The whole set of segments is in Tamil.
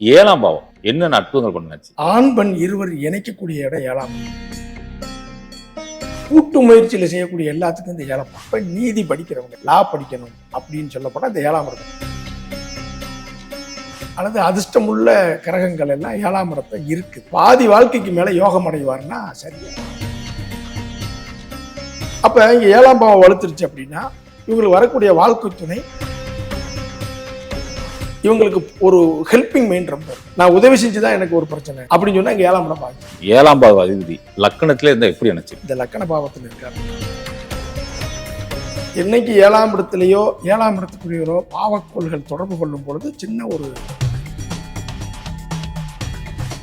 ஏழாம் பாவம். என்னென்ன அற்புதங்கள் பண்ணாச்சு ஆண் பெண் இருவர் இணைக்கக்கூடிய இடம் ஏழாம் கூட்டு முயற்சியில் செய்யக்கூடிய எல்லாத்துக்கும் இந்த ஏழாம் அப்ப நீதி படிக்கிறவங்க லா படிக்கணும் அப்படின்னு சொல்லப்போனா இந்த ஏழாம் இடம் அல்லது அதிர்ஷ்டமுள்ள கிரகங்கள் எல்லாம் ஏழாம் இடத்தை இருக்கு. பாதி வாழ்க்கைக்கு மேல யோகம் அடைவார்னா சரியா அப்ப இங்க ஏழாம் பாவம் வலுத்துருச்சு அப்படின்னா இவங்களுக்கு வரக்கூடிய வாழ்க்கை துணை இவங்களுக்கு ஒரு ஹெல்பிங் மைண்ட் ரொம்ப. நான் உதவி செஞ்சுதான் எனக்கு ஒரு பிரச்சனை. அப்படின்னு சொன்னா இங்க ஏழாம் பாருங்க ஏழாம் பாவ அதிபதி. லக்கணத்துல இருந்தா எப்படி நினைச்சு இந்த லக்கண பாவத்தில் இருக்காரு. என்னைக்கு ஏழாம் இடத்துலயோ ஏழாம் இடத்துக்குரியவரோ பாவக்கோள்கள் தொடர்பு கொள்ளும் பொழுது சின்ன ஒரு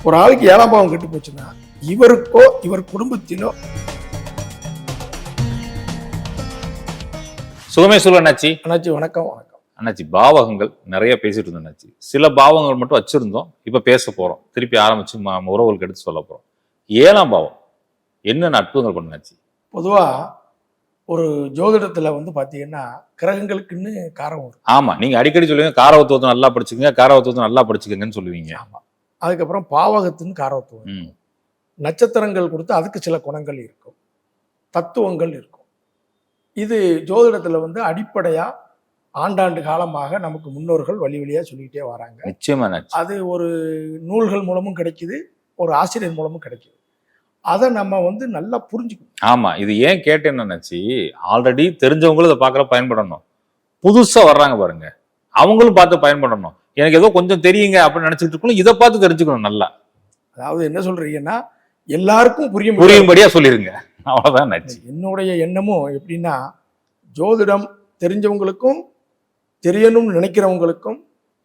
ஒரு ஆளுக்கு ஏழாம் பாவம் கெட்டு போச்சுன்னா இவருக்கோ இவர் குடும்பத்திலோ சுகமே சொல்ல அண்ணாச்சி அண்ணாச்சி வணக்கம் வணக்கம். அண்ணாச்சி பாவகங்கள் நிறைய பேசிட்டு இருந்தோம் அண்ணாச்சி. சில பாவங்கள் மட்டும் வச்சிருந்தோம். இப்ப பேச போறோம். திருப்பி ஆரம்பிச்சு ம- உறவுகளுக்கு எடுத்து சொல்ல போறோம். ஏழாம் பாவம். என்னென்ன அற்புதங்கள் பண்ணாச்சு பொதுவா ஒரு ஜோதிடத்துல வந்து பாத்தீங்கன்னா கிரகங்களுக்குன்னு காரம் வரும். ஆமா. நீங்க அடிக்கடி சொல்லுவீங்க காரவத்துவத்தை நல்லா படிச்சுக்கங்க காரவத்துவத்தை நல்லா படிச்சுக்கங்கன்னு சொல்லுவீங்க. ஆமா. அதுக்கப்புறம் பாவகத்துன்னு காரவத்துவம் நட்சத்திரங்கள் கொடுத்து அதுக்கு சில குணங்கள் இருக்கும். தத்துவங்கள் இருக்கும். இது ஜோதிடத்துல வந்து அடிப்படையா ஆண்டாண்டு காலமாக நமக்கு முன்னோர்கள் வழி வழியா சொல்லிக்கிட்டே வராங்க. நிச்சயமா அண்ணாச்சி அது ஒரு நூல்கள் மூலமும் கிடைக்குது ஒரு ஆசிரியர் மூலமும் கிடைக்குது. அதை நம்ம வந்து நல்லா புரிஞ்சுக்கணும். ஆமா இது ஏன் கேட்டேன்னு நினைச்சு ஆல்ரெடி தெரிஞ்சவங்களும் இதை பார்க்கற பயன்படணும். புதுசா வர்றாங்க பாருங்க அவங்களும் பார்த்து பயன்படணும். எனக்கு ஏதோ கொஞ்சம் தெரியுங்க அப்படின்னு நினைச்சிட்டு இருக்கணும் இதை பார்த்து தெரிஞ்சுக்கணும் நல்லா. அதாவது என்ன சொல்றீங்கன்னா எல்லாருக்கும் புரிய முடியும் புரியும்படியா சொல்லிருங்க. அவ்வளவுதான் நச்சு என்னுடைய எண்ணமும் எப்படின்னா ஜோதிடம் தெரிஞ்சவங்களுக்கும் தெரியணும்னு நினைக்கிறவங்களுக்கும்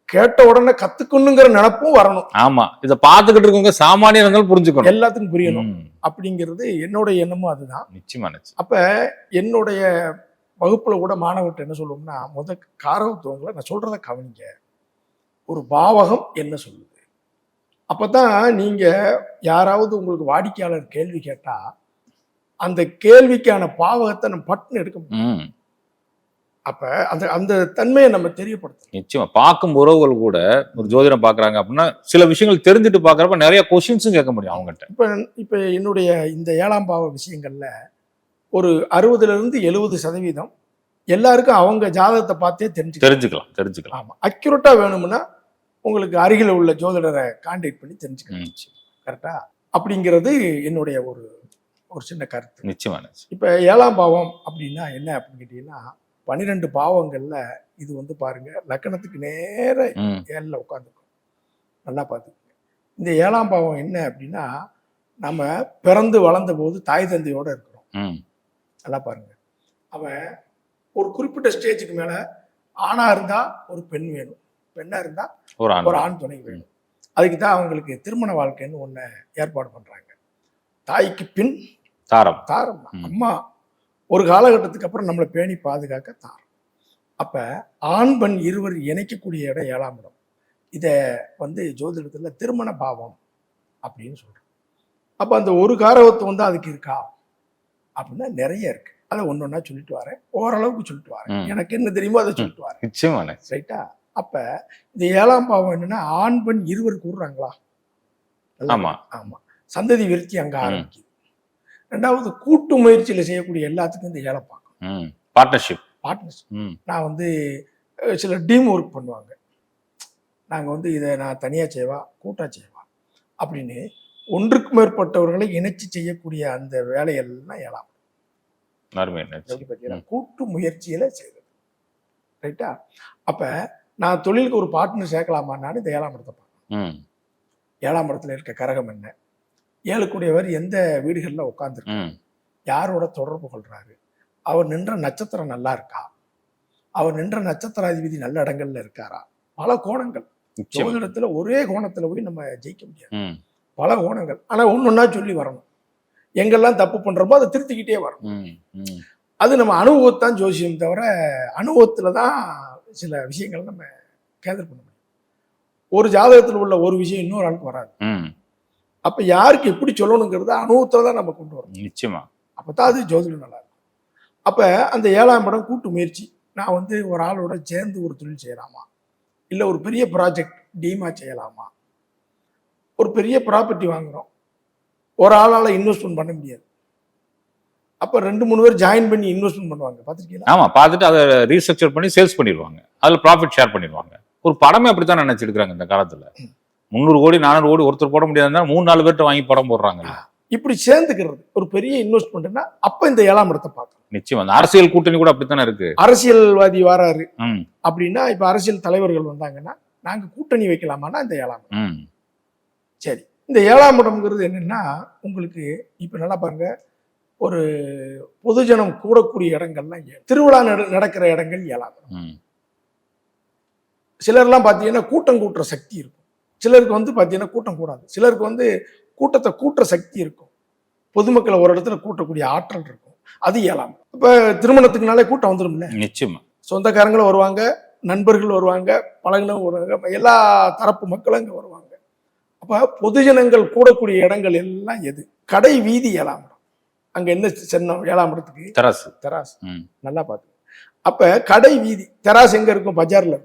கேட்ட உடனே கத்துக்கணுங்கிற நினப்பும் வரணும். ஆமா. இதை பார்த்துக்கிட்டு இருக்கவங்க சாமானியர்கள் புரிஞ்சுக்கணும். எல்லாத்துக்கும் புரியணும். அப்படிங்கிறது என்னோட எண்ணமும் அதுதான். நிச்சயமா நச்சு அப்ப என்னுடைய வகுப்புல கூட மாணவர்கிட்ட என்ன சொல்லுவோம்னா முத காரகத்துவங்களை நான் சொல்றத கவனிங்க. ஒரு பாவகம் என்ன சொல்லுது? அப்பதான் நீங்க யாராவது உங்களுக்கு வாடிக்கையாளர் கேள்வி கேட்டா அந்த கேள்விக்கான பாவகத்தை நம்ம பட்டுன்னு எடுக்க முடியும். அப்ப அந்த அந்த தன்மையை நம்ம தெரியப்படுத்தணும். நிச்சயமா. பார்க்கும் உறவுகள் கூட ஒரு ஜோதிடம் பாக்குறாங்க அப்படின்னா சில விஷயங்கள் தெரிஞ்சுட்டு பாக்குறப்ப நிறைய கொஸ்டின்ஸும் கேட்க முடியும் அவங்ககிட்ட. இப்ப இப்ப என்னுடைய இந்த ஏழாம் பாவ விஷயங்கள்ல ஒரு அறுபதுல இருந்து எழுபது சதவீதம் எல்லாருக்கும் அவங்க ஜாதகத்தை பார்த்தே தெரிஞ்சு தெரிஞ்சுக்கலாம் தெரிஞ்சுக்கலாம். ஆமா. அக்யூரேட்டா வேணும்னா உங்களுக்கு அருகில உள்ள ஜோதிடரை கான்டாக்ட் பண்ணி தெரிஞ்சுக்கணும் ம், நிச்சயம். கரெக்டா அப்படிங்கிறது என்னுடைய ஒரு ஒரு சின்ன கருத்து. நிச்சயமா நச்சு இப்ப ஏழாம் பாவம் அப்படின்னா என்ன அப்படின்னு கேட்டீங்கன்னா பன்னிரெண்டு பாவங்கள்ல இது வந்து பாருங்க லக்கணத்துக்கு நேர ஏழில் உட்காந்துருக்கும் நல்லா பார்த்துக்கோங்க. இந்த ஏழாம் பாவம் என்ன அப்படின்னா நம்ம பிறந்து வளர்ந்த போது தாய் தந்தையோட இருக்கிறோம். நல்லா பாருங்க. அவன் ஒரு குறிப்பிட்ட ஸ்டேஜுக்கு மேல ஆணா இருந்தா ஒரு பெண் வேணும். பெண்ணா இருந்தா ஒரு ஆண். துணை வேணும். அதுக்கு தான் அவங்களுக்கு திருமண வாழ்க்கைன்னு ஒண்ணு ஏற்பாடு பண்றாங்க. தாய்க்கு பின் தாரம். தாரம். அம்மா ஒரு காலகட்டத்துக்கு அப்புறம் நம்மளை பேணி பாதுகாக்க தாரம். அப்ப ஆண் பெண் இருவர் இணைக்கக்கூடிய இடம் ஏழாம் இடம். இதை வந்து ஜோதிடத்துல திருமண பாவம் அப்படின்னு சொல்றோம். அப்ப அந்த ஒரு காரகத்துவம் தான் அதுக்கு இருக்கா? அப்படின்னா நிறைய இருக்கு. அதை ஒன்று ஒன்றா சொல்லிட்டு வரேன். ஓரளவுக்கு சொல்லிட்டு வரேன். எனக்கு என்ன தெரியுமோ அதை சொல்லிட்டு வரேன். நிச்சயமா நச்சு ரைட்டா? அப்ப இந்த ஏழாம் பாவம் என்னன்னா ஆண் பெண் இருவர் கூடுறாங்களா? நல்லா ஆமா. ஆமா. சந்ததி விருத்தி அங்க. ஆரம்பிக்குது. ரெண்டாவது கூட்டு முயற்சியில செய்யக்கூடிய எல்லாத்துக்கும் இந்த ஏழை பார்க்கணும். ம் பார்ட்னர்ஷிப் பார்ட்னர்ஸ் ம். நான் வந்து சில டீம் ஒர்க் பண்ணுவாங்க. நாங்க வந்து இதை நான் தனியா செய்வா கூட்டா செய்வா அப்படின்னு ஒன்றுக்கு மேற்பட்டவர்களை இணைச்சு செய்யக்கூடிய அந்த வேலைகள்லாம் ஏழாம் கூட்டு முயற்சியில செய்வது ரைட்டா அப்ப நான் தொழிலுக்கு ஒரு பார்ட்னர் சேர்க்கலாமான்னு இந்த ஏழாம் இடத்தை பார்க்கணும். ம். ஏழாம் இடத்துல இருக்க கரகம் என்ன? ஏழுக்குடையவர் எந்த வீடுகளில் உட்காந்துருக்கு ம். யாரோட தொடர்பு கொள்றாரு? அவர் நின்ற நட்சத்திரம் நல்லா இருக்கா? அவர் நின்ற நட்சத்திராதிபதி நல்ல இடங்கள்ல இருக்காரா? பல கோணங்கள். ஜோதிடத்துல ஒரே கோணத்துல போய் நம்ம ஜெயிக்க முடியாது. பல கோணங்கள். ஆனா ஒன்னொன்னா சொல்லி வரணும். எங்கெல்லாம் தப்பு பண்றோமோ அதை திருத்திக்கிட்டே வரணும். அது நம்ம அனுபவத்தான் ஜோசியம் தவிர அனுபவத்துல தான் சில விஷயங்கள் நம்ம கேதர் பண்ண முடியும். ஒரு ஜாதகத்தில் உள்ள ஒரு விஷயம் இன்னொரு ஆளுக்கு வராது. அப்ப யாருக்கு எப்படி சொல்லணுங்கிறத அனுபவத்துல தான் நம்ம கொண்டு வரணும் நிச்சயமா. அப்பதான் அது ஜோதிடம் நல்லா இருக்கும். அப்ப அந்த ஏழாம் இடம் கூட்டு முயற்சி. நான் வந்து ஒரு ஆளோட சேர்ந்து ஒரு தொழில் செய்யலாமா? இல்ல ஒரு பெரிய ப்ராஜெக்ட் டீமா செய்யலாமா? ஒரு பெரிய ப்ராப்பர்ட்டி வாங்குறோம். ஒரு ஆளால் இன்வெஸ்ட்மெண்ட் பண்ண முடியாது. அப்போ ரெண்டு மூணு பேர் ஜாயின் பண்ணி இன்வெஸ்ட்மெண்ட் பண்ணுவாங்க. பார்த்துருக்கீங்களா? ஆமா பார்த்துட்டு அதை ரீஸ்ட்ரக்சர் பண்ணி சேல்ஸ் பண்ணிடுவாங்க. அதுல ப்ராஃபிட் ஷேர் பண்ணிடுவாங்க. ஒரு படமே அப்படித்தான் நினைச்சிருக்காங்க இந்த காலத்துல. முந்நூறு கோடி நானூறு கோடி ஒருத்தர் போட முடியாதுன்னா மூணு நாலு பேர்ட்ட வாங்கி படம் போடுறாங்க. இப்படி சேர்ந்துக்கிறது ஒரு பெரிய இன்வெஸ்ட்மெண்ட்னா அப்போ இந்த ஏழாம் இடத்தை பார்க்கணும். நிச்சயம். அந்த அரசியல் கூட்டணி கூட அப்படித்தானே இருக்கு? அரசியல்வாதி வராரு. அப்படின்னா இப்போ அரசியல் தலைவர்கள் வந்தாங்கன்னா நாங்கள் கூட்டணி வைக்கலாமான்னா இந்த ஏழாம் சரி. இந்த ஏழாம் இடம்ங்கிறது என்னன்னா உங்களுக்கு இப்போ நல்லா பாருங்க. ஒரு பொதுஜனம் கூடக்கூடிய இடங்கள்லாம். திருவிழா நட- நடக்கிற இடங்கள் ஏழாம் சிலர்லாம் பார்த்தீங்கன்னா கூட்டம் கூட்டுற சக்தி இருக்கும். சிலருக்கு வந்து பார்த்தீங்கன்னா கூட்டம் கூடாது. சிலருக்கு வந்து கூட்டத்தை கூட்டுற சக்தி இருக்கும். பொதுமக்களை ஒரு இடத்துல கூட்டக்கூடிய ஆற்றல் இருக்கும். அது ஏழாம் இப்போ திருமணத்துக்குனாலே கூட்டம் வந்துடும்ல? நிச்சயமா. சொந்தக்காரங்களும் வருவாங்க நண்பர்கள் வருவாங்க பழகினவங்க வருவாங்க எல்லா தரப்பு மக்களும் அங்கே வருவாங்க. அப்போ பொதுஜனங்கள் கூடக்கூடிய இடங்கள் எல்லாம் எது? கடை வீதி ஏழாம் இடம் அங்கே என்ன சின்னம் ஏழாம் இடத்துக்கு? தராசு. தெராஸ் ம். நல்லா பார்த்து அப்போ கடை வீதி தெராஸ் எங்கே இருக்கும்? பஜாரில்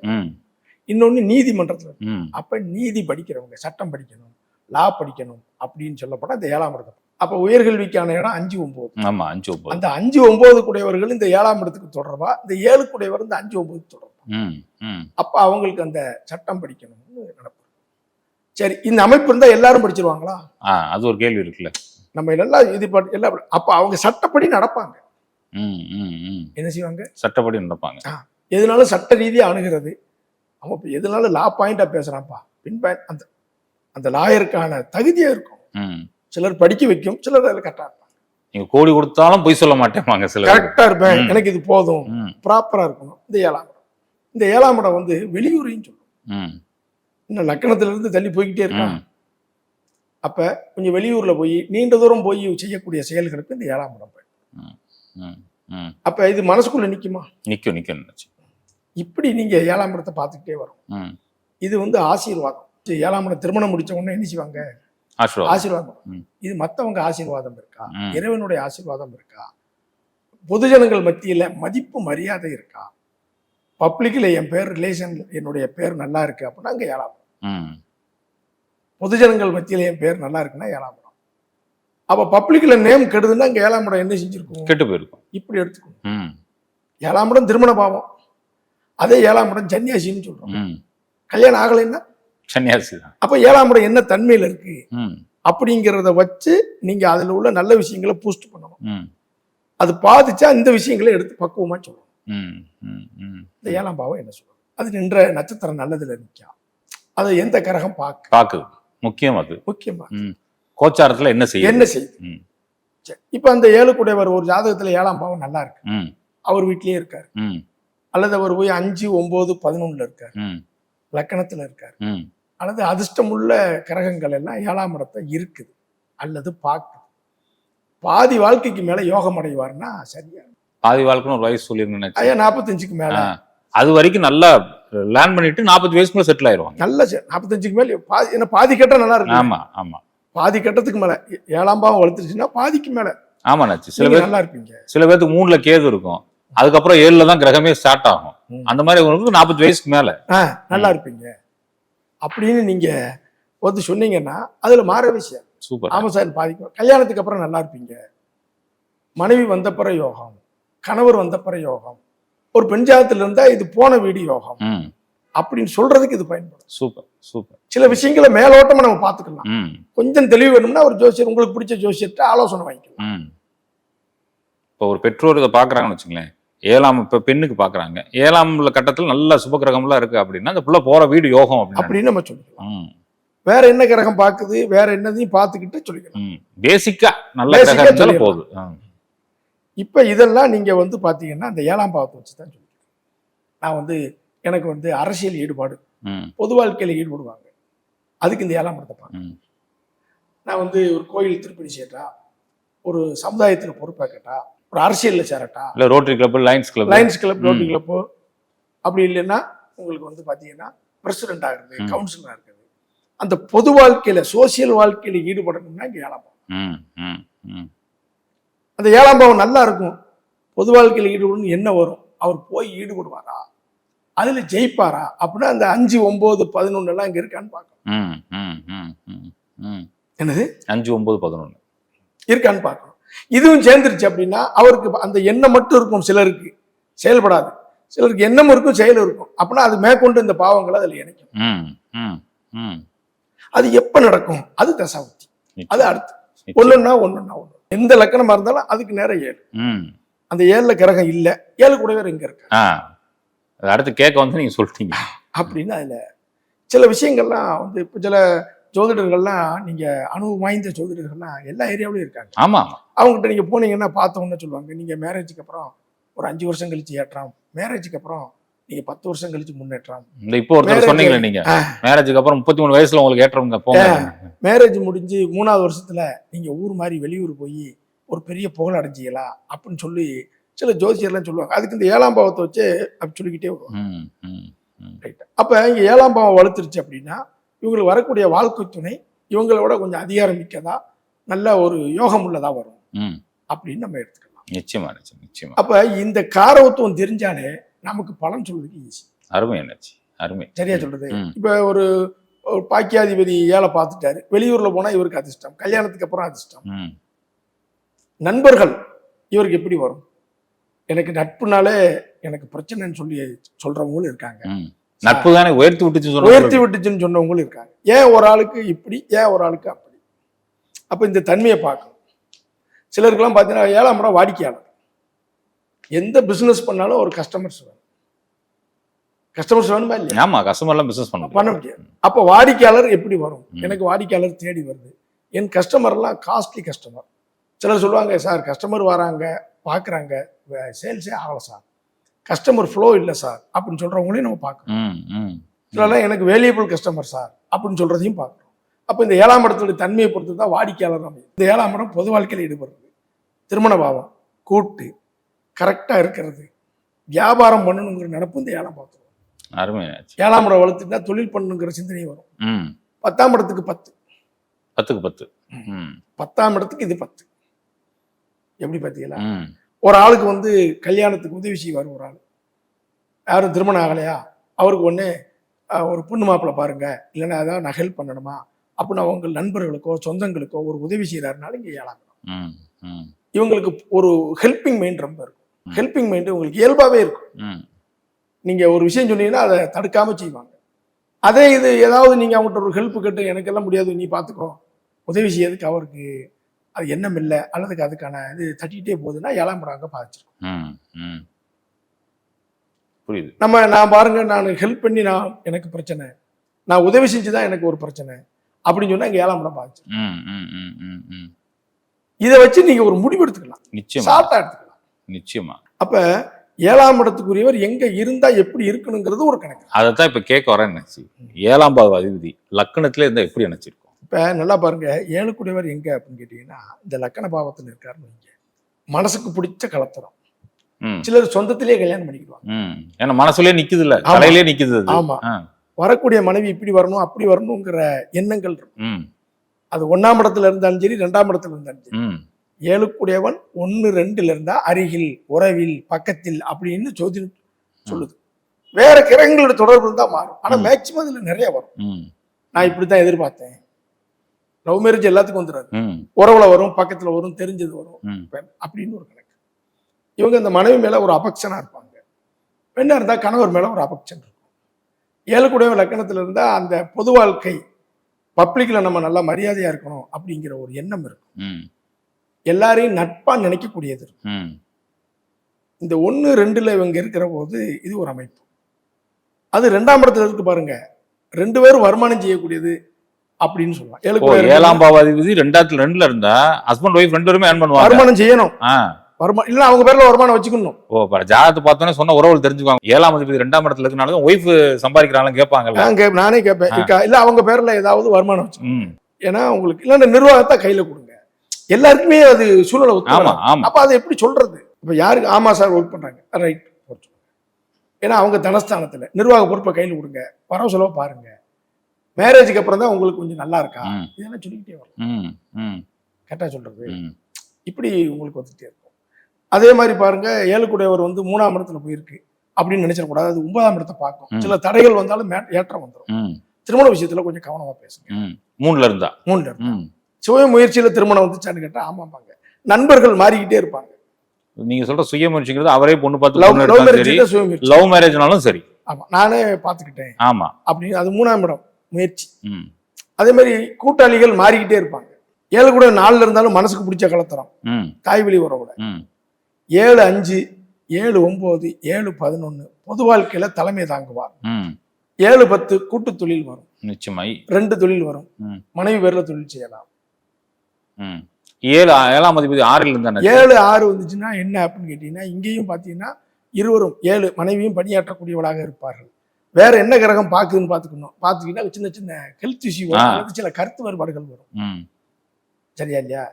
இன்னொன்று நீதிமன்றத்தில் அப்போ நீதி படிக்கிறவங்க சட்டம் படிக்கணும் லா படிக்கணும் அப்படின்னு சொல்லப்போனால் இந்த ஏழாம் இடத்துல அப்போ உயர்கல்விக்கான இடம் அஞ்சு ஒம்பது ஆமா அஞ்சு ஒன்பது. அந்த அஞ்சு ஒன்பது குடையவர்கள் இந்த ஏழாம் இடத்துக்கு தொடர்பா? இந்த ஏழு குடையவர் இந்த அஞ்சு ஒன்பது தொடர்பா? அப்ப அவங்களுக்கு அந்த சட்டம் படிக்கணும்னு நடப்பு. சரி இந்த அமைப்பு இருந்தா எல்லாரும் படிச்சிருவாங்களா? அது ஒரு கேள்வி இருக்குல்ல. நம்ம எல்லாம் இது எல்லாம் அப்ப அவங்க சட்டப்படி நடப்பாங்க. என்ன செய்வாங்க? சட்டப்படி நடப்பாங்க. எதுனாலும் சட்ட ரீதியா அணுகிறது. அவன் இப்ப எதுனாலும் லா பாயிண்டா பேசுறான்ப்பா. பின் பாயிண்ட் அந்த அந்த லாயருக்கான தகுதியா இருக்கும். சிலர் படிக்க வைக்கும் சிலர் அதில் கரெக்டா இருப்பாங்க. நீங்க கோடி கொடுத்தாலும் பொய் சொல்ல மாட்டேமாங்க சில பேர். கரெக்டா இருப்பேன். எனக்கு இது போதும். ம். ப்ராப்பரா இருக்கணும். இந்த ஏழாம் இடம். இந்த ஏழாம் இடம் வந்து வெளியூரையும் சொல்லும். இன்னும் லக்கணத்துல இருந்து தள்ளி போய்கிட்டே இருக்கான். அப்ப கொஞ்சம் வெளியூர்ல போய் நீண்ட தூரம் போய் செய்யக்கூடிய செயல்களுக்கு இந்த ஏழாம் இடம் பயன்படும். ம். ம். அப்ப இது மனசுக்குள்ள நிக்குமா? நிக்கும் நிக்கும். நினைச்சு இப்படி நீங்க ஏழாம் இடத்தை பார்த்துக்கிட்டே வரும். இது வந்து ஆசீர்வாதம். சரி, ஏழாம் இடம் திருமணம் முடிச்ச உடனே என்ன செய்வாங்க? ஆசீர்வாதம். இது மத்தவங்க ஆசீர்வாதம் இருக்கா. இறைவனுடைய ஆசீர்வாதம் இருக்கா? பொதுஜனங்கள் மத்தியில மதிப்பு மரியாதை இருக்கா? பப்ளிக்ல என் பேர் ரிலேஷன் என்னுடைய பேர் நல்லா இருக்கு அப்படின்னா அங்க ஏழாம் பொதுஜனங்கள் மத்தியில என் பேர் நல்லா இருக்குன்னா ஏழாம் இடம். அப்ப பப்ளிக்ல நேம் கெடுதுன்னா அங்க ஏழாம் இடம் என்ன செஞ்சிருக்கும்? கெட்டு போயிருக்கும். இப்படி எடுத்துக்கணும். ஏழாம் இடம் திருமண பாவம். அதே ஏழாம் இடம் சன்னியாசின்னு சொல்றோம். கல்யாணம் ஆகலைன்னா? சன்னியாசி தான். அப்ப ஏழாம் இடம் என்ன தன்மையில இருக்கு? அப்படிங்கிறத வச்சு நீங்க அதுல உள்ள நல்ல விஷயங்களை பூஸ்ட் பண்ணணும். அது பாதிச்சா இந்த விஷயங்களை எடுத்து பக்குவமா சொல்லணும். இந்த ஏழாம் பாவம் என்ன சொல்லணும் அது நின்ற நட்சத்திரம் நல்லதுல நிற்கா அதை எந்த கிரகம் பார்க்க பாக்குது முக்கியம் அது. முக்கியமா? கோச்சாரத்துல என்ன செய்யும் என்ன செய்யுது? ம். சரி. இப்ப அந்த ஏழு கூடையவர் ஒரு ஜாதகத்துல ஏழாம் பாவம் நல்லா இருக்கு. அவர் வீட்லயே இருக்காரு. அல்லது அவர் போய் அஞ்சு ஒன்பது பதினொன்னுல இருக்காரு. லக்கணத்துல இருக்காரு. அல்லது அதிர்ஷ்டமுள்ள கிரகங்கள் எல்லாம் ஏழாம் இடத்தை இருக்குது அல்லது பார்க்குது. பாதி வாழ்க்கைக்கு மேல யோகம் அடைவார்னா சரியா பாதி வாழ்க்கைன்னு ஒரு வயசு சொல்லிருந்தேன் ஐயா நாற்பத்தஞ்சுக்கு மேல. அது வரைக்கும் நல்லா லேர்ன் பண்ணிட்டு நாற்பது வயசுக்குள்ள செட்டில் ஆயிருவாங்க. நல்ல நாற்பத்தஞ்சுக்கு மேல பாதி என்ன பாதி கட்டம் நல்லா இருக்கு ஆமா ஆமா. பாதி கட்டத்துக்கு மேல. ஏழாம் பாவம் வளர்த்துருச்சுன்னா பாதிக்கு மேல. ஆமா நச்சு சில பேர் நல்லா இருப்பீங்க. சில பேருக்கு மூணுல கேது இருக்கும். அதுக்கப்புறம் ஏழுல தான் கிரகமே ஸ்டார்ட் ஆகும். அந்த மாதிரி உங்களுக்கு நாற்பது வயசுக்கு மேல. நல்லா இருப்பீங்க. அப்படின்னு நீங்க வந்து சொன்னீங்கன்னா அதுல மாற விஷயம். சூப்பர். ஆமா சார் பாதிக்கும். கல்யாணத்துக்கு அப்புறம் நல்லா இருப்பீங்க. மனைவி வந்த பிற யோகம் கணவர் வந்த பிற யோகம் ஒரு பெண் ஜாதத்துல இருந்தா இது போன வீடு யோகம். அப்படின்னு சொல்றதுக்கு இது பயன்படும். Super super. சில விஷயங்களை மேலோட்டமா நம்ம பார்த்துக்கலாம். ம். கொஞ்சம் தெளிவு வேணும்னா ஒரு ஜோசியர் உங்களுக்கு பிடிச்ச ஜோசியர்கிட்ட ஆலோசனை வாங்கிக்கலாம். இப்போ ஒரு பெற்றோர் இதை பார்க்குறாங்கன்னு வச்சுங்களேன் ஏழாம் இப்போ பெண்ணுக்கு பார்க்குறாங்க ஏழாம் கட்டத்தில் நல்ல சுபகிரகம்லாம் இருக்கு அப்படின்னா அந்த புள்ள போற வீடு யோகம் அப்படின்னு. நம்ம சொல்லிக்கலாம். ம். வேற என்ன கிரகம் பார்க்குது வேற என்னதையும் பார்த்துக்கிட்டு சொல்லிக்கலாம். பேசிக்கா நல்ல கிரகம். போகுது. இப்ப இதெல்லாம் நீங்க வந்து பாத்தீங்கன்னா அந்த ஏழாம் பாவத்தை வச்சு தான் சொல்லிக்கிறேன் நான் வந்து எனக்கு வந்து அரசியல் ஈடுபாடு பொது வாழ்க்கையில ஈடுபடுவாங்க. அதுக்கு இந்த ஏழாம் படத்தை பார்க்கணும் நான் வந்து ஒரு கோயில் திருப்பணி செய்யட்டா ஒரு சமுதாயத்துல பொறுப்பாக்கட்டா ஒரு அரசியல்ல சேரட்டா? இல்லை rotary club lions club lions club roti ம். கிளப்போ அப்படி இல்லைன்னா உங்களுக்கு வந்து பாத்தீங்கன்னா பிரசிடென்ட் ஆகுறது ம். கவுன்சிலரா இருக்குது அந்த பொது வாழ்க்கையில சோசியல் வாழ்க்கையில ஈடுபடணும்னா இங்க ஏழாம் பாவம். அந்த ஏழாம் பாவம் நல்லா இருக்கும். பொது வாழ்க்கையில ஈடுபடணும் என்ன வரும்? அவர் போய் ஈடுபடுவாரா? அதுல ஜெயிப்பாரா? அப்படின்னா அந்த அஞ்சு ஒன்பது பதினொன்னு எல்லாம் இங்க இருக்கான்னு பார்க்கணும். என்னது? அஞ்சு ஒன்பது பதினொன்று இருக்கான்னு பார்க்கணும். இதுவும் சேர்ந்துருச்சு அப்படின்னா அவருக்கு அந்த எண்ணம் மட்டும் இருக்கும் சிலருக்கு. செயல்படாது. சிலருக்கு எண்ணம் இருக்கும் செயல் இருக்கும். அப்படின்னா அது மேற்கொண்டு இந்த பாவங்களை அதில் இணைக்கும். அது எப்ப நடக்கும்? அது தசாபுத்தி. அது அடுத்து. ஒண்ணுன்னா ஒண்ணுன்னா ஒண்ணு. எந்த லக்கணமா இருந்தாலும் அதுக்கு நேரம் ஏழு. அந்த ஏழுல கிரகம் இல்ல. ஏழு கூடவே இங்க இருக்கு ஆ. அது அடுத்து கேட்க வந்து நீங்க சொல்லிட்டீங்க. அப்படின்னு அதுல சில விஷயங்கள்லாம் வந்து இப்போ சில ஜோதிடர்கள்லாம் நீங்க அனுபவம் வாய்ந்த ஜோதிடர்கள்லாம் எல்லா ஏரியாவிலும் இருக்காங்க. ஆமா. அவங்ககிட்ட நீங்க போனீங்கன்னா பார்த்த உடனே சொல்லுவாங்க. நீங்க மேரேஜுக்கு அப்புறம் ஒரு அஞ்சு வருஷம் கழிச்சு ஏற்றம். மேரேஜுக்கு அப்புறம் நீங்க பத்து வருஷம் கழிச்சு முன்னேற்றம். இந்த இப்போ ஒருத்தர் சொன்னீங்களே நீங்க. மேரேஜுக்கு அப்புறம் முப்பத்தி மூணு வயசுல உங்களுக்கு ஏற்றவங்க போங்க. மேரேஜ் முடிஞ்சு மூணாவது வருஷத்துல நீங்க ஊர் மாதிரி வெளியூர் போய் ஒரு பெரிய புகழ் அடைஞ்சிக்கலாம் அப்படின்னு சொல்லி சில ஜோசியர்லாம் சொல்லுவாங்க. அதுக்கு இந்த ஏழாம் பாவத்தை வச்சு அப்படி சொல்லிக்கிட்டே வருவாங்க. ரைட் அப்ப இங்க ஏழாம் பாவம் வலுத்துருச்சு அப்படின்னா இவங்களுக்கு வரக்கூடிய வாழ்க்கை துணை இவங்களை விட கொஞ்சம் அதிகாரம் மிக்கதா? நல்ல ஒரு யோகம் உள்ளதா வரும்? அப்படின்னு நம்ம எடுத்துக்கலாம். நிச்சயமா நிச்சயம் அப்ப இந்த காரவத்துவம் தெரிஞ்சாலே நமக்கு பலன் சொல்றதுக்கு ஈஸி அருமை என்னாச்சு அருமை. சரியா சொல்றது. இப்ப ஒரு ஒரு பாக்கியாதிபதி ஏழை பார்த்துட்டாரு. வெளியூர்ல போனா இவருக்கு அதிர்ஷ்டம். கல்யாணத்துக்கு அப்புறம் அதிர்ஷ்டம். நண்பர்கள் இவருக்கு எப்படி வரும்? எனக்கு நட்புனாலே எனக்கு பிரச்சனைன்னு சொல்லி சொல்றவங்களும் இருக்காங்க. நட்பு தானே உயர்த்தி விட்டுச்சு உயர்த்தி சொல்லுங்க விட்டுச்சுன்னு சொன்னவங்களும் இருக்காங்க. ஏன் ஒரு ஆளுக்கு இப்படி ஏன் ஒரு ஆளுக்கு அப்படி? அப்ப இந்த தன்மையை பார்க்கணும். சிலருக்கெல்லாம் பார்த்தீங்கன்னா ஏழாம் இடம் வாடிக்கையாளர். எந்த பிசினஸ் பண்ணாலும் ஒரு கஸ்டமர்ஸ் வேணும். கஸ்டமர்ஸ் வேணுமா இல்லையா? ஆமா கஸ்டமர்லாம் பிசினஸ் பண்ண பண்ண முடியாது. அப்போ வாடிக்கையாளர் எப்படி வரும். எனக்கு வாடிக்கையாளர் தேடி வருது. என் கஸ்டமர்லாம் காஸ்ட்லி கஸ்டமர் சிலர் சொல்லுவாங்க சார் கஸ்டமர் வராங்க பார்க்குறாங்க சேல்ஸே ஆகலை சார். கஸ்டமர் ஃப்ளோ இல்லை சார். அப்படின்னு சொல்கிறவங்களையும் நம்ம பார்க்கணும். ம் ம். சிலர்லாம் எனக்கு வேல்யூபிள் கஸ்டமர் சார் அப்படின்னு சொல்கிறதையும் பார்க்குறோம் அப்போ இந்த ஏழாம் இடத்துடைய தன்மையை பொறுத்து தான் வாடிக்கையாளர் அமையும். இந்த ஏழாம் இடம் பொது வாழ்க்கையில் ஈடுபடுறது. திருமண பாவம் கூட்டு கரெக்டாக இருக்கிறது. வியாபாரம் பண்ணணுங்கிற நினப்பு இந்த ஏழாம் பார்த்துருவோம் ஏழாம் இடம் வளர்த்துட்டா தொழில் பண்ணணுங்கிற சிந்தனை வரும். ம். பத்தாம் இடத்துக்கு பத்து. பத்துக்கு பத்து. பத்தாம் இடத்துக்கு இது பத்து. எப்படி பார்த்தீங்களா ஒரு ஆளுக்கு வந்து கல்யாணத்துக்கு உதவி செய்வார் ஒரு ஆள். யாரும் திருமணம் ஆகலையா? அவருக்கு ஒன்று ஒரு பொண்ணு மாப்பிள்ளை பாருங்க. இல்லைன்னா ஏதாவது நான் ஹெல்ப் பண்ணணுமா? அப்படின்னு அவங்க நண்பர்களுக்கோ சொந்தங்களுக்கோ ஒரு உதவி செய்கிறாருனால இங்கே ஏழாம் இடம் ம் ம். இவங்களுக்கு ஒரு ஹெல்பிங் மைண்ட் ரொம்ப இருக்கும். ஹெல்பிங் மைண்டு உங்களுக்கு இயல்பாகவே இருக்கும். நீங்கள் ஒரு விஷயம் சொன்னீங்கன்னா அதை தடுக்காம செய்வாங்க. அதே இது ஏதாவது நீங்கள் அவங்ககிட்ட ஒரு ஹெல்ப் கேட்டு எனக்கெல்லாம் முடியாது நீ பார்த்துக்கோ உதவி செய்யறதுக்கு அவருக்கு அது எண்ணம் இல்லை அல்லதுக்கு அதுக்கான இது தட்டிக்கிட்டே போகுதுன்னா ஏழாம் படம் அங்கே பாதிச்சிருக்கும் ம் ம். புரியுது. நம்ம நான் பாருங்க நான் ஹெல்ப் பண்ணி நான் எனக்கு பிரச்சனை. நான் உதவி செஞ்சு தான் எனக்கு ஒரு பிரச்சனை. அப்படின்னு சொன்னா இங்கே ஏழாம் படம் பாதிச்சிருக்கும் ம் ம் ம் ம் ம் இதை வச்சு நீங்க ஒரு முடிவு எடுத்துக்கலாம். நிச்சயமா. ஷார்ட்டா எடுத்துக்கலாம். நிச்சயமா. அப்ப ஏழாம் இடத்துக்குரியவர் எங்க இருந்தா எப்படி இருக்கணுங்கிறது ஒரு கணக்கு. அதைத்தான் இப்ப கேட்க வரேன் நினைச்சு ஏழாம் பாவ அதிபதி லக்கணத்துல இருந்தா எப்படி நினைச்சிருக்கோம் இப்ப நல்லா பாருங்க ஏழுக்குடையவர் எங்க அப்படின்னு கேட்டீங்கன்னா இந்த லக்கண பாவத்தில் இருக்காருன்னு வைங்க. மனசுக்கு பிடிச்ச கலத்தரம். சிலர் சொந்தத்திலேயே கல்யாணம் பண்ணிக்குவாங்க ஏன்னா மனசுலயே நிக்குது இல்ல. கடையிலே நிக்குது ஆமா. வரக்கூடிய மனைவி இப்படி வரணும் அப்படி வரணுங்கிற எண்ணங்கள் இருக்கும். அது ஒண்ணாம் இடத்துல இருந்தாலும் சரி ரெண்டாம் இடத்துல இருந்தாலும் சரி. ஏழுக்குடையவன் ஒன்னு ரெண்டுல இருந்தா அருகில் உறவில் பக்கத்தில் அப்படின்னு ஜோதிடம் சொல்லுது. வேற கிரகங்களோட தொடர்பு இருந்தா மாறும். ஆனா. மேக்சிமம் இதுல நிறைய வரும். நான் இப்படித்தான் எதிர்பார்த்தேன். லவ் மேரேஜ் எல்லாத்துக்கும் வந்துடாது உறவுல வரும் பக்கத்துல வரும் தெரிஞ்சது வரும். அப்படின்னு ஒரு கணக்கு. இவங்க இந்த மனைவி மேல ஒரு அபக்ஷனா இருப்பாங்க. பெண்ணா இருந்தா கணவர் மேல ஒரு அபக்ஷன் இருக்கும். ஏழுக்குடைய லக்கணத்துல இருந்தா அந்த பொது வாழ்க்கை பப்ளிக்ல நம்ம நல்லா மரியாதையா இருக்கணும் அப்படிங்கிற ஒரு எண்ணம் இருக்கும். எல்லாரையும் நட்பா நினைக்கக்கூடியது இருக்கும். இந்த ஒன்று ரெண்டுல இவங்க இருக்கிற போது இது ஒரு அமைப்பு. அது ரெண்டாம் இடத்துல இருக்கு பாருங்க. ரெண்டு பேரும் வருமானம் செய்யக்கூடியது அப்படின்னு சொல்லலாம் ஏழாம் பாவ அதிபதி ரெண்டாயிரத்துல ரெண்டுல இருந்தா ஹஸ்பண்ட் ஒய்ஃப் ரெண்டு பேருமே ஏர்ன் பண்ணுவாங்க. வருமானம் செய்யணும். வருமானம் இல்ல அவங்க பேர்ல வருமானம் வச்சுக்கணும். ஓ ஜாதகத்தை பார்த்தோன்னே சொன்ன உறவுகள் தெரிஞ்சுக்குவாங்க. ஏழாம் அதிபதி ரெண்டாம் இடத்துல இருக்கனால ஒய்ஃப் சம்பாதிக்கிறாங்க கேட்பாங்கல்ல. நான் கேட்பேன் இல்ல அவங்க பேர்ல ஏதாவது வருமானம் ம். ஏன்னா உங்களுக்கு இல்ல நிர்வாகத்தை கையில கொடுங்க. எல்லாருக்குமே அது சூழலை ஆமா. ஆமா. அப்ப அதை எப்படி சொல்றது? இப்ப யாருக்கு ஆமா சார் ஒர்க் பண்றாங்க. ரைட் ஏன்னா அவங்க தனஸ்தானத்துல. நிர்வாக பொறுப்பை கையில் கொடுங்க. வரவு செலவு பாருங்க. மேரேஜுக்கு அப்புறம் தான் உங்களுக்கு கொஞ்சம் நல்லா இருக்கா. இதெல்லாம் சொல்லிக்கிட்டே வரலாம். ம் ம். கரெக்டா சொல்றது. இப்படி உங்களுக்கு வந்துட்டே இருக்கும். அதே மாதிரி பாருங்க ஏழுக்குடையவர் வந்து மூணாம் இடத்துல போயிருக்கு அப்படின்னு நினைச்சிடக்கூடாது அது ஒன்பதாம் இடத்தை பார்க்கும். சில தடைகள் வந்தாலும் ஏற்றம் வந்துடும் திருமண விஷயத்துல கொஞ்சம் கவனமா பேசுங்க. மூணுல இருந்தா? மூணுல இருந்து. சுய முயற்சியில திருமணம் வந்துச்சான்னு கேட்டா ஆமாப்பாங்க நண்பர்கள் மாறிக்கிட்டே இருப்பாங்க. நீங்க சொல்ற சுய முயற்சிங்கிறது அவரே பொண்ணு பார்த்து லவ் மேரேஜ் லவ் மேரேஜ்னாலும் சரி. ஆமா. நானே பாத்துக்கிட்டேன் ஆமா. அப்படின்னு அது மூணாம் இடம். முயற்சி. அதே மாதிரி கூட்டாளிகள் மாறிக்கிட்டே இருப்பாங்க. ஏழு கூட நாலுல இருந்தாலும் மனசுக்கு பிடிச்ச கலத்தரம் ம். தாய் வழி உறவோட ம். ஏழு அஞ்சு ஏழு ஒன்பது ஏழு பதினொன்னு பொது வாழ்க்கையில தலைமை தாங்குவார். ஏழு பத்து கூட்டு தொழில் வரும். நிச்சயமாய். ரெண்டு தொழில் வரும். மனைவி பேர்ல தொழில் செய்யலாம். ஏழு ஏழாம் அதிபதி ஆறில் இருந்தா ஏழு ஆறு வந்துச்சுன்னா என்ன அப்படின்னு கேட்டீங்கன்னா இங்கேயும் பார்த்தீங்கன்னா இருவரும் ஏழு மனைவியும் பணியாற்றக்கூடியவளாக இருப்பார்கள். வேற என்ன கிரகம் பார்க்குதுன்னு பார்த்துக்கணும். பார்த்துக்கிட்டா சின்ன சின்ன ஹெல்த் இஷ்யூ. வரும். சில கருத்து வேறுபாடுகள் வரும். சரியா இல்லையா?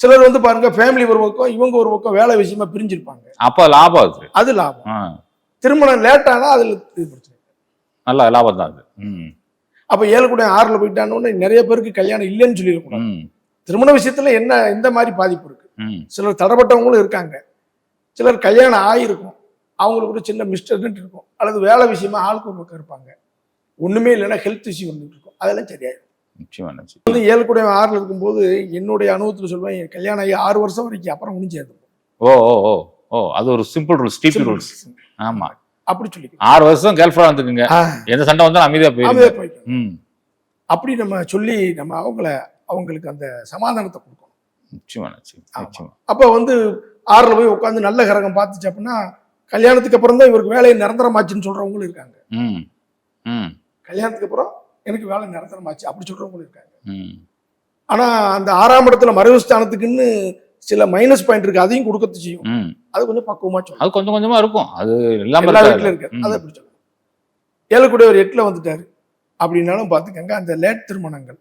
சிலர் வந்து பாருங்க ஃபேமிலி ஒரு பக்கம் இவங்க ஒரு பக்கம் வேலை விஷயமா பிரிஞ்சிருப்பாங்க. அப்ப லாபம் அது. அது லாபம். திருமணம் லேட் ஆனா அதுல இது பிரச்சனை நல்ல லாபம் தான் அது. அப்ப ஏழு கூட ஆறுல போயிட்டான்னு நிறைய பேருக்கு கல்யாணம் இல்லைன்னு சொல்லிடக்கூடாது ம். திருமண விஷயத்துல என்ன இந்த மாதிரி பாதிப்பு இருக்கு. சிலர் தடப்பட்டவங்களும் இருக்காங்க. சிலர் கல்யாணம் ஆகிருக்கும் அவங்களுக்கு ஒரு சின்ன மிஸ்டர்னு இருக்கும். அல்லது வேலை விஷயமா ஆளுக்கு ஒரு பக்கம் இருப்பாங்க. ஒண்ணுமே இல்லைன்னா ஹெல்த் இஷ்யூ வந்துட்டு இருக்கும். அதெல்லாம் சரியாயிடும். நிச்சயமா நிச்சயம். வந்து ஏழு கூட ஆறுல இருக்கும்போது என்னுடைய அனுபவத்துல சொல்லுவேன் கல்யாணம் ஆகி ஆறு வருஷம் வரைக்கும் அப்புறம் முடிஞ்சது. ஓ ஓ ஓ ஓ அது ஒரு சிம்பிள் ரூல்ஸ் டிபி ரூல்ஸ் ஆமா. அப்படி சொல்லி ஆறு வருஷம் கேர்ள் ஃப்ரெண்ட் வந்துக்குங்க எந்த சண்டை வந்தாலும் அமைதியா போயிருங்க அமைதியா போய்க்கணும் ம். அப்படி நம்ம சொல்லி நம்ம அவங்கள அவங்களுக்கு அந்த சமாதானத்தை கொடுக்கணும். நிச்சயமா நிச்சயம் ஆமா. நிச்சயமா. அப்ப வந்து ஆறுல போய் உட்காந்து நல்ல கிரகம் பார்த்துச்சு அப்படின்னா கல்யாணத்துக்கு அப்புறம் தான் இவருக்கு வேலை நிரந்தரமாச்சுன்னு சொல்றவங்களும் இருக்காங்க. கல்யாணத்துக்கு அப்புறம் எனக்கு வேலை நிரந்தரமாச்சு அப்படி சொல்றவங்களும் இருக்காங்க. ஆனா அந்த ஆறாம் இடத்துல மறைவு ஸ்தானத்துக்குன்னு சில மைனஸ் பாயிண்ட் இருக்கு அதையும் கொடுக்கறது செய்யும். அது கொஞ்சம் பக்குவமா சொல்லணும் அது கொஞ்சம் கொஞ்சமா இருக்கும். அது எல்லா. வீட்டுல இருக்கு. அதை அப்படி கூட ஒரு எட்டுல வந்துட்டாரு. அப்படின்னாலும் பாத்துக்கங்க அந்த லேட் திருமணங்கள்.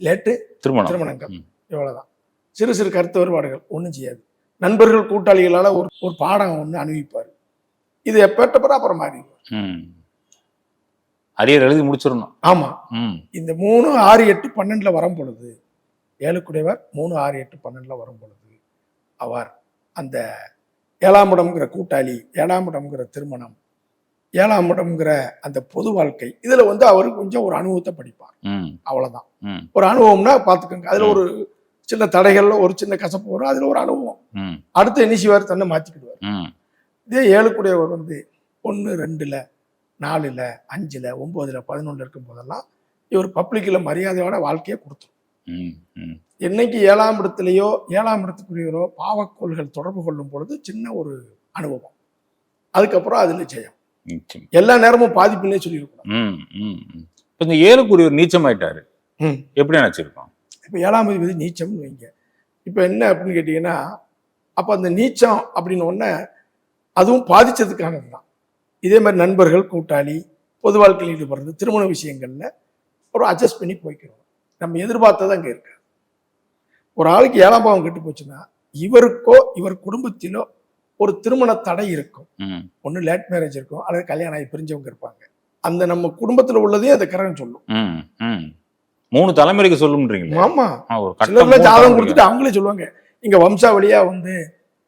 லேட்டு திருமணம். திருமணங்கள். இவ்வளவுதான். சிறு சிறு கருத்து வேறுபாடுகள் ஒண்ணும் செய்யாது. நண்பர்கள் கூட்டாளிகளால ஒரு ஒரு பாடம் ஒண்ணு அனுபவிப்பாரு இது எப்பட்டப்பறம் அப்புறம் மாறி ம். அரியர் எழுதி முடிச்சிடணும். ஆமா. ம். இந்த மூணு ஆறு எட்டு பன்னெண்டுல வரும் பொழுது ஏழுக்குடையவர் மூணு ஆறு எட்டு பன்னெண்டுல வரும் பொழுது அவர் அந்த ஏழாம் இடம்ங்கிற கூட்டாளி ஏழாம் இடம்ங்கிற திருமணம் ஏழாம் இடம்ங்கிற அந்த பொது வாழ்க்கை இதுல வந்து அவர் கொஞ்சம் ஒரு அனுபவத்தை படிப்பார். ம். ஒரு அனுபவம்னா பாத்துக்கோங்க. அதுல ஒரு சின்ன தடைகள்ல ஒரு சின்ன கசப்பு வரும் அதுல ஒரு அனுபவம். ம். அடுத்து செய்வார்? தன்னை மாத்திக்கிடுவார். இதே ஏழுக்குடையவர் வந்து ஒன்று ரெண்டுல நாலுல அஞ்சுல ஒன்பதுல பதினொன்றுல இருக்கும் போதெல்லாம் இவர் பப்ளிக்ல மரியாதையோட வாழ்க்கையை கொடுத்துரும் ம் ம். என்னைக்கு ஏழாம் இடத்துலயோ ஏழாம் இடத்துக்குரியவரோ பாவக்கோள்கள் தொடர்பு கொள்ளும் பொழுது சின்ன ஒரு அனுபவம். அதுக்கப்புறம் அதுல ஜெயம் எல்லா நேரமும் பாதிப்புன்னே சொல்லியிருக்கணும். ம் ம் ம். இப்போ இந்த ஏழுக்குரியவர் நீச்சம் ஆயிட்டாரு ம். எப்படி நினைச்சிருக்கோம்? இப்போ ஏழாம் அதிபதி நீச்சம்னு வைங்க. இப்போ என்ன அப்படின்னு கேட்டீங்கன்னா அப்போ அந்த நீச்சம் அப்படின்னு ஒன்று அதுவும் பாதிச்சதுக்கானது தான். இதே மாதிரி நண்பர்கள் கூட்டாளி பொது வாழ்க்கையில் ஈடுபடுறது திருமண விஷயங்கள்ல ஒரு அட்ஜஸ்ட் பண்ணி போய்க்கிறோம். நம்ம எதிர்பார்த்தது அங்கே இருக்கு. ஒரு ஆளுக்கு ஏழாம் பாவம் கெட்டு போச்சுன்னா இவருக்கோ இவர் குடும்பத்திலோ ஒரு திருமண தடை இருக்கும். ஒன்று லேட் மேரேஜ் இருக்கும் அல்லது கல்யாணம் ஆகி பிரிஞ்சவங்க இருப்பாங்க. அந்த நம்ம குடும்பத்தில் உள்ளதையும் அந்த கிரகம் சொல்லும். மூணு தலைமுறைக்கு சொல்லுன்றீங்களே ஆமா. ஜாதகம். கொடுத்துட்டு அவங்களே சொல்லுவாங்க. இங்க வம்சாவளியா வந்து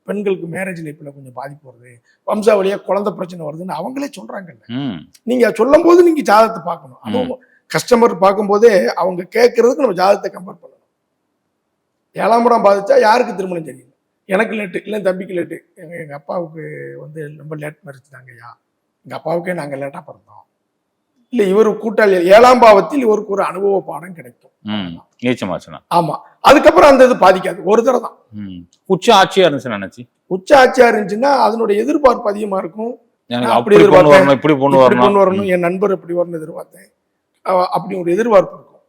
பெண்களுக்கு மேரேஜ் லைஃப்ல கொஞ்சம் பாதிப்பு வருது. வம்சாவளியா குழந்தை பிரச்சனை வருதுன்னு அவங்களே சொல்றாங்கல்ல. நீங்க சொல்லும் போது நீங்க ஜாதகத்தை பார்க்கணும். அதுவும் கஸ்டமர் பார்க்கும்போதே அவங்க கேட்கறதுக்கு நம்ம ஜாதகத்தை கம்பேர் பண்ணணும். ஏழாம் இடம் பாதிச்சா யாருக்கு திருமணம் தெரியல எனக்கு லேட்டு இல்லை தம்பிக்கு லேட்டு எங்க அப்பாவுக்கு வந்து ரொம்ப லேட் மேரேஜ் தாங்கய்யா. எங்க அப்பாவுக்கே நாங்க லேட்டா பிறந்தோம். இல்ல இவர் கூட்டாளி. ஏழாம் பாவத்தில் இவருக்கு ஒரு அனுபவ பாடம் கிடைக்கும். ஆமா. அதுக்கப்புறம் அந்த இது பாதிக்காது. ஒரு தடவை தான். உச்ச ஆட்சியா இருந்துச்சு நினைச்சு உச்ச ஆட்சியா இருந்துச்சுன்னா அதனுடைய எதிர்பார்ப்பு அதிகமா இருக்கும். அப்படி எதிர்பார்த்தேன். வரணும் இப்படி பொண்ணு வரணும். வரணும் என் நண்பர் இப்படி வரணும்னு எதிர்பார்த்தேன். அப்படி ஒரு எதிர்பார்ப்பு இருக்கும்.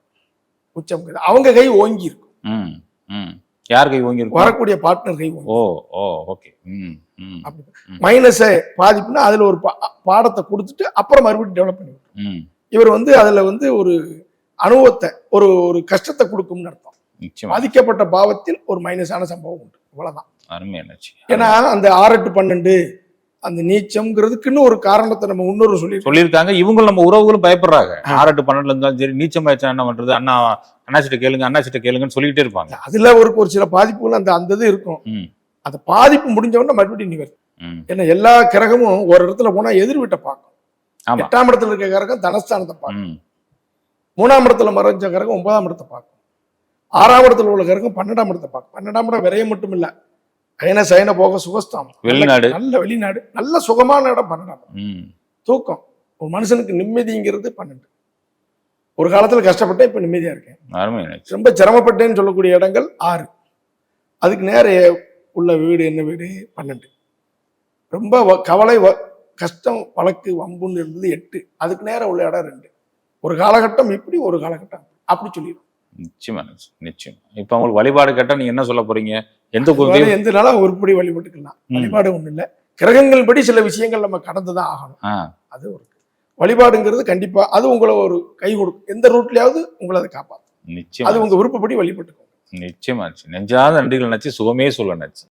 உச்சம் அவங்க கை ஓங்கி இருக்கும். யார் கை வாங்கி இருக்கும்? வரக்கூடிய பார்ட்னர் கை ஓங்கி ஓ ஓ ஓகே. மைனஸ பாதிப்புனா அதுல ஒரு பாடத்தை கொடுத்துட்டு அப்புறம் மறுபடியும் டெவலப் பண்ணி இவர் வந்து அதுல வந்து ஒரு அனுபவத்தை ஒரு ஒரு கஷ்டத்தை கொடுக்கும்னு அர்த்தம். பாதிக்கப்பட்ட பாவத்தில் ஒரு மைனஸான சம்பவம் உண்டு. இவ்வளவுதான் அருமை என்னாச்சு ஏன்னா அந்த ஆறு எட்டு பன்னெண்டு அந்த நீச்சம்ங்கிறதுக்குன்னு ஒரு காரணத்தை நம்ம இன்னொரு சொல்லி சொல்லியிருக்காங்க. இவங்களும் நம்ம உறவுகளும் பயப்படுறாங்க. ஆறு எட்டு பன்னெண்டுல இருந்தாலும் சரி நீச்சம் ஆயிடுச்சா என்ன பண்றது? அண்ணா அண்ணாச்சிட்ட கேளுங்க அண்ணாச்சிட்ட கேளுங்கன்னு சொல்லிக்கிட்டே இருப்பாங்க. அதுல ஒரு ஒரு சில பாதிப்புகள் அந்த அந்த இது இருக்கும். அந்த பாதிப்பு முடிஞ்ச உடனே மறுபடியும் நிவர் ம். ஏன்னா எல்லா கிரகமும் ஒரு இடத்துல போனா எதிர் வீட்டை பார்க்கும் எட்டாம் இடத்துல இருக்க கிரகம் தனஸ்தானத்தை பார்க்கும். மூணாம் இடத்துல மறைஞ்ச கிரகம் ஒன்பதாம் இடத்தை பார்க்கும். ஆறாம் இடத்துல உள்ள கிரகம் பன்னெண்டாம் இடத்தை பார்க்கும். பன்னெண்டாம் இடம் விரைய மட்டும் இல்ல அயன சயன போக சுகஸ்தானம். நல்ல- வெளிநாடு. நல்ல வெளிநாடு. நல்ல சுகமான இடம் பன்னெண்டாம் தூக்கம். ஒரு மனுஷனுக்கு நிம்மதிங்கிறது பன்னெண்டு. ஒரு காலத்துல கஷ்டப்பட்டேன் இப்ப நிம்மதியா இருக்கேன். ரொம்ப சிரமப்பட்டேன்னு சொல்லக்கூடிய இடங்கள் ஆறு. அதுக்கு நேர உள்ள வீடு என்ன வீடு? பன்னெண்டு. ரொம்ப கவலை கஷ்டம் வழக்கு வம்புன்னு இருந்தது எட்டு. அதுக்கு நேரம் உள்ள இடம் ரெண்டு. ஒரு காலகட்டம் இப்படி ஒரு காலகட்டம் அப்படி. சொல்லிடும் நிச்சயமா நிச்சயம். இப்ப அவங்களுக்கு வழிபாடு கேட்டா நீங்க என்ன சொல்ல போறீங்க? எந்த குருதையும் எந்த நாளும் உருப்படி வழிபட்டுக்கலாம். வழிபாடு ஒண்ணு இல்ல. கிரகங்கள் படி சில விஷயங்கள் நம்ம கடந்துதான் ஆகணும். அது ஒரு வழிபாடுங்கிறது கண்டிப்பா அது உங்களை ஒரு கை கொடுக்கும். எந்த ரூட்லயாவது உங்களை அதை காப்பாற்றும் நிச்சயமா. அது உங்க விருப்பப்படி வழிபட்டுக்கும் நிச்சயமா அண்ணாச்சி நெஞ்சாத நன்றிகள் நினைச்சு சுகமே சொல்ல நினைச்சு